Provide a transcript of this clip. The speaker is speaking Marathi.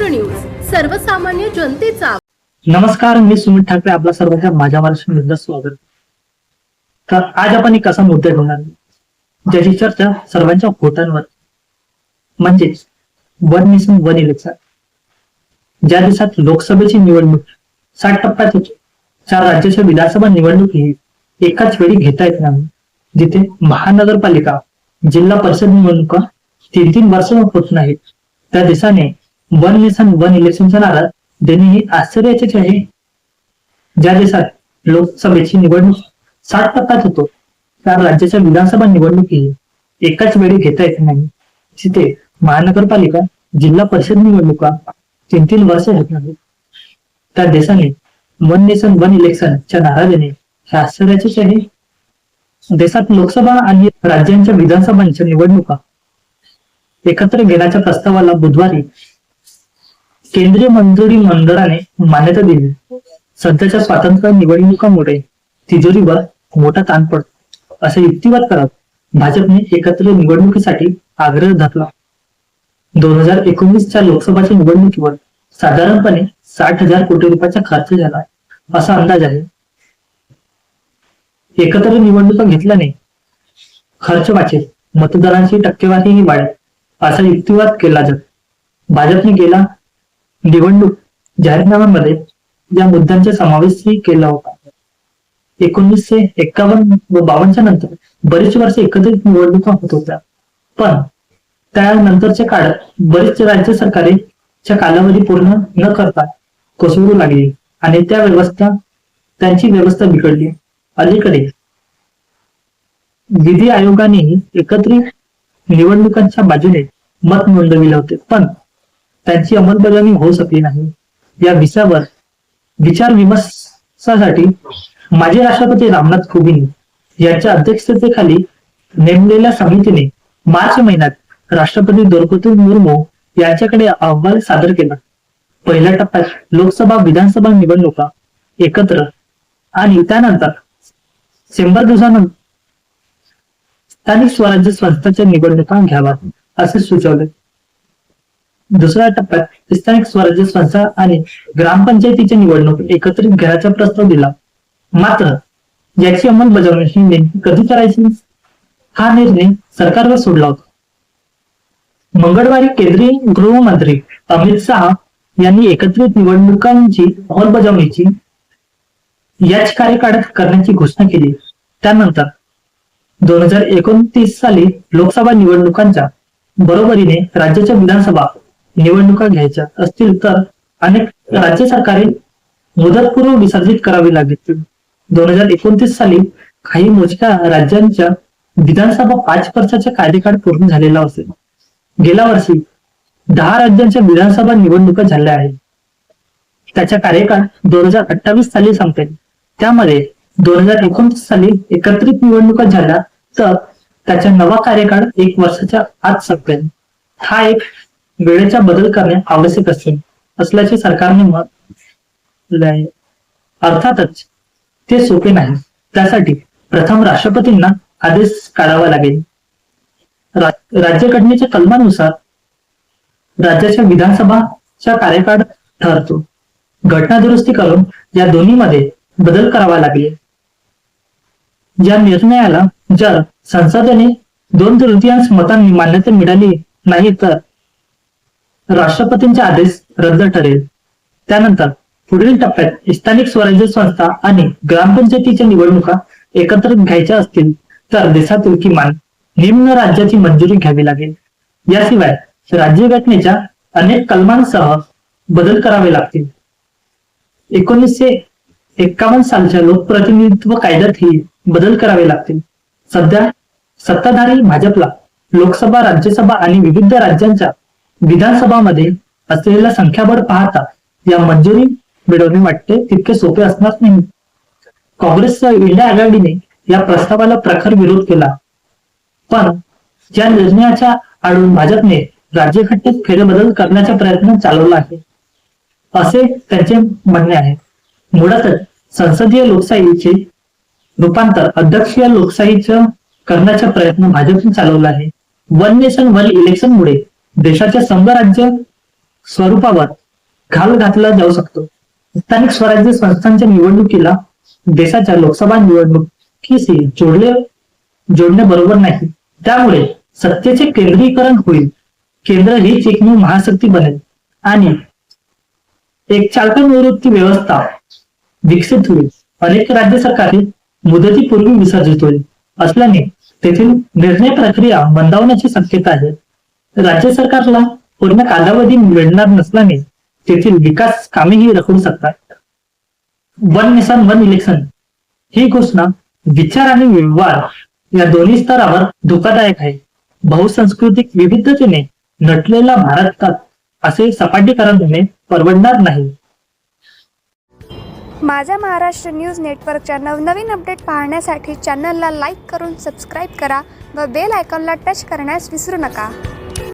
महाराष्ट्र न्यूज. सर्वसामान्य जनतेचा नमस्कार मी सुमित ठाकरे. आपल्या सर्वांच्या माझ्या महाराष्ट्र न्यूजला स्वागत. तर आज आपण एक असा मुद्दा घेऊन ज्याची चर्चा सर्वांच्या होतांवर म्हणजेच वन मिशन वन इलेक्शन. ज्या देशात लोकसभेची निवडणूक साठ टप्प्यात होती चार राज्याच्या विधानसभा निवडणूक ही एकाच वेळी घेता येत नाही जिथे महानगरपालिका जिल्हा परिषद निवडणुका तीन तीन वर्ष होत नाहीत. त्या देशाने वन नेशन वन इलेक्शनचा नारा देणे हे आश्चर्याचेच आहे. ज्या देशात लोकसभेची निवडणूक सात टप्प्यात होतो त्या राज्याच्या विधानसभा निवडणुकी एकाच वेळी घेता येत नाही. तिथे महानगरपालिका जिल्हा परिषद निवडणुका तीन तीन वर्ष होत नाही त्या देशाने वन नेशन वन इलेक्शनच्या नारा देणे हे आश्चर्याचेच आहे. देशात लोकसभा आणि राज्यांच्या विधानसभांच्या निवडणुका एकत्र घेण्याच्या प्रस्तावाला बुधवारी केंद्रीय मंजुरी मंडळाने मान्यता दिली. सध्याच्या स्वातंत्र्य निवडणुकामुळे तिजोरीवर मोठा ताण पडतो. असे युक्तिवाद करत भाजपने एकत्र निवडणुकीसाठी आग्रह धरला. दोन हजार एकोणीसच्या लोकसभाच्या निवडणुकीवर साधारणपणे साठ हजार कोटी रुपयाचा खर्च झाला असा अंदाज आहे. एकत्र निवडणुका घेतल्याने खर्च वाचेल मतदारांची टक्केवारीही वाढेल असा युक्तिवाद केला जात. भाजपने गेला निवडणूक जाहीरनाम्यामध्ये या मुद्द्यांचा समावेशही केला होता. एकोणीसशे एक्कावन्न व बावनच्या नंतर बरेच वर्ष एकत्रित निवडणुका होत होत्या. पण त्यानंतरच्या काळात बरेच राज्य सरकारेच्या कालावधी पूर्ण न करता कोसळू लागली आणि त्या व्यवस्था त्यांची व्यवस्था बिघडली. अलीकडे विधी आयोगानेही एकत्रित निवडणुकांच्या बाजूने मत नोंदविले होते. पण त्यांची अंमलबजावणी होऊ शकली नाही. या विषयावर विचार विमर्शासाठी माजी राष्ट्रपती रामनाथ कोविंद यांच्या अध्यक्षतेखाली नेमलेल्या समितीने मार्च महिन्यात राष्ट्रपती द्रौपदी मुर्मू यांच्याकडे अहवाल सादर केला. पहिल्या टप्प्यात लोकसभा विधानसभा निवडणुका एकत्र आणि त्यानंतर शंभर दिवसानंतर स्थानिक स्वराज्य संस्थांच्या निवडणुका घ्याव्यात असे सुचवले. दुसऱ्या टप्प्यात स्थानिक स्वराज्य संस्था आणि ग्रामपंचायतीची निवडणूक एकत्रित घेण्याचा प्रस्ताव दिला. मात्र याची अंमलबजावणी ही नेमकी कधी करायची? हा निर्णय सरकारवर सोडला होता. मंगळवारी केंद्रीय गृहमंत्री अमित शहा यांनी एकत्रित निवडणुकांची अंमलबजावणीची याच कार्यकाळात करण्याची घोषणा केली. त्यानंतर दोन हजार एकोणतीस साली लोकसभा निवडणुकांच्या बरोबरीने राज्याच्या विधानसभा निवडणुका घ्यायच्या असतील तर अनेक राज्य सरकारे मुदतपूर्व विसर्जित करावी लागतील दोन हजार एकोणतीस साली काही मोजक्या राज्यांच्या विधानसभा पाच वर्षाचा कार्यकाळ पूर्ण झालेला असेल. गेल्या वर्षी दहा राज्यांच्या विधानसभा निवडणुका झाल्या आहेत. त्याचा कार्यकाळ दोन हजार अठ्ठावीस साली संपेल. त्यामध्ये दोन हजार एकोणतीस साली एकत्रित निवडणुका झाल्या तर त्याचा नवा कार्यकाळ एक वर्षाच्या आत संपेल. हा एक वेळेचा बदल करणे आवश्यक असेल असल्याचे सरकारने म्हटले अर्थातच ते सोपे नाही. त्यासाठी प्रथम राष्ट्रपतींना आदेश काढावा लागेल. रा- राज्यघटनेच्या कलमानुसार राज्याच्या विधानसभाचा कार्यकाळ ठरतो. घटना दुरुस्ती करून या दोन्हीमध्ये बदल करावा लागेल. या निर्णयाला जर संसदेने दोन तृतीयांश मतांनी मान्यता मिळाली नाही तर राष्ट्रपतींचे आदेश रद्द ठरेल. त्यानंतर पुढील टप्प्यात स्थानिक स्वराज्य संस्था आणि ग्रामपंचायतीच्या निवडणुका एकत्र घ्यायच्या असतील तर देशातील किमान निम्न राज्याची मंजुरी घ्यावी लागेल. याशिवाय राज्यघटनेच्या अनेक कलमांसह बदल करावे लागतील. एकोणीसशे एक्कावन्न सालच्या लोकप्रतिनिधित्व कायद्यातही बदल करावे लागतील. सध्या सत्ताधारी भाजपला लोकसभा राज्यसभा आणि विविध राज्यांच्या विधानसभामध्ये असलेला संख्याबळ पाहता या मंजुरी मिळवणे वाटते तितके सोपे असणार नाही. काँग्रेसच्या इंडिया आघाडीने या प्रस्तावाला प्रखर विरोध केला. पण या निर्णयाच्या आडून भाजपने राज्यघटनेत फेरबदल करण्याचा प्रयत्न चालवला आहे. असे त्यांचे म्हणणे आहे. मुळातच संसदीय लोकशाहीचे रूपांतर अध्यक्षीय लोकशाहीचं करण्याचा प्रयत्न भाजपने चालवला आहे. वन नेशन वन इलेक्शन देशाच्या संघराज्य स्वरूपावर घाल घातला जाऊ शकतो. स्थानिक स्वराज्य संस्थांच्या निवडणुकीला देशाच्या लोकसभा निवडणुकीशी जोडले जोडणे बरोबर नाही. त्यामुळे सत्तेचे केंद्रीकरण होईल. केंद्र हीच एकमेव महाशक्ती बनेल. आणि एक चालक निवृत्ती व्यवस्था विकसित होईल. अनेक राज्य सरकारे मुदतीपूर्वी विसर्जित होईल. असल्याने तेथील निर्णय प्रक्रिया मंदावण्याची शक्यता आहे. राज्य सरकारला पूर्ण कालावधी मिळणार नसल्याने तेथील विकास कामेही रखडू शकतात. वन निशान वन इलेक्शन ही घोषणा विचार आणि व्यवहार या दोन्ही स्तरावर धोकादायक आहे. बहुसंस्कृतिक विविधतेने नटलेला भारतात असे सपाटीकरण होणे परवडणार नाही. माझ्या महाराष्ट्र न्यूज नेटवर्कच्या नवनवीन अपडेट पाहण्यासाठी चॅनलला लाईक करून सबस्क्राईब करा व बेल आयकॉनला टच करण्यास विसरू नका.